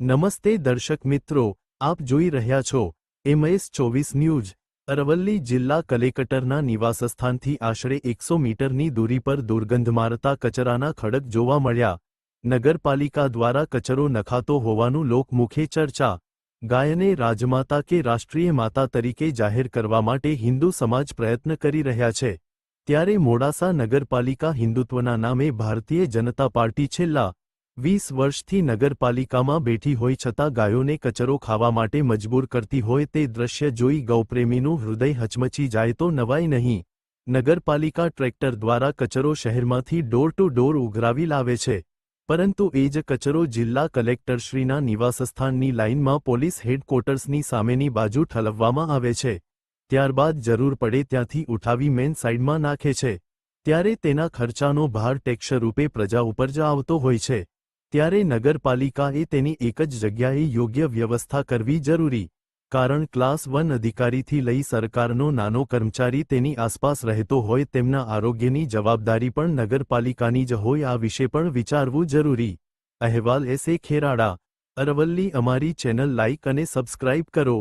નમસ્તે દર્શક મિત્રો, આપ જોઈ રહ્યા છો એમએસ ચોવીસ ન્યૂઝ. અરવલ્લી જિલ્લા કલેક્ટરના નિવાસસ્થાનથી આશરે એકસો મીટરની દૂરી પર દુર્ગંધ મારતા કચરાના ખડક જોવા મળ્યા. નગરપાલિકા દ્વારા કચરો નખાતો હોવાનું લોકમુખે ચર્ચા. ગાયને રાજમાતા કે રાષ્ટ્રીય માતા તરીકે જાહેર કરવા માટે હિન્દુ સમાજ પ્રયત્ન કરી રહ્યા છે. ત્યારે મોડાસા નગરપાલિકા હિન્દુત્વના નામે ભારતીય જનતા પાર્ટી છેલ્લા વીસ વર્ષથી નગરપાલિકામાં બેઠી હોય છતાં ગાયોને કચરો ખાવા માટે મજબૂર કરતી હોય તે દ્રશ્ય જોઈ ગૌપ્રેમીનું હૃદય હચમચી જાય તો નવાય નહીં. નગરપાલિકા ટ્રેક્ટર દ્વારા કચરો શહેરમાંથી ડોર ટુ ડોર ઉઘરાવી લાવે છે. પરંતુ એ જ કચરો જિલ્લા કલેક્ટરશ્રીના નિવાસસ્થાનની લાઇનમાં પોલીસ હેડક્વાર્ટર્સની સામેની બાજુ ઠલવવામાં આવે છે. ત્યારબાદ જરૂર પડે ત્યાંથી ઉઠાવી મેન સાઇડમાં નાખે છે. ત્યારે તેના ખર્ચાનો ભાર ટેક્સ રૂપે પ્રજા ઉપર જ આવતો હોય છે. ત્યારે નગરપાલિકાએ તેની એક જ જગ્યાએ યોગ્ય વ્યવસ્થા કરવી જરૂરી, કારણ ક્લાસ વન અધિકારીથી લઈ સરકારનો નાનો કર્મચારી તેની આસપાસ રહેતો હોય તેમના આરોગ્યની જવાબદારી પણ નગરપાલિકાની જ હોય આ વિશે પણ વિચારવું જરૂરી. અહેવાલ એસે ખેરાડા, અરવલ્લી, અમારી ચેનલ લાઇક અને સબસ્ક્રાઇબ કરો.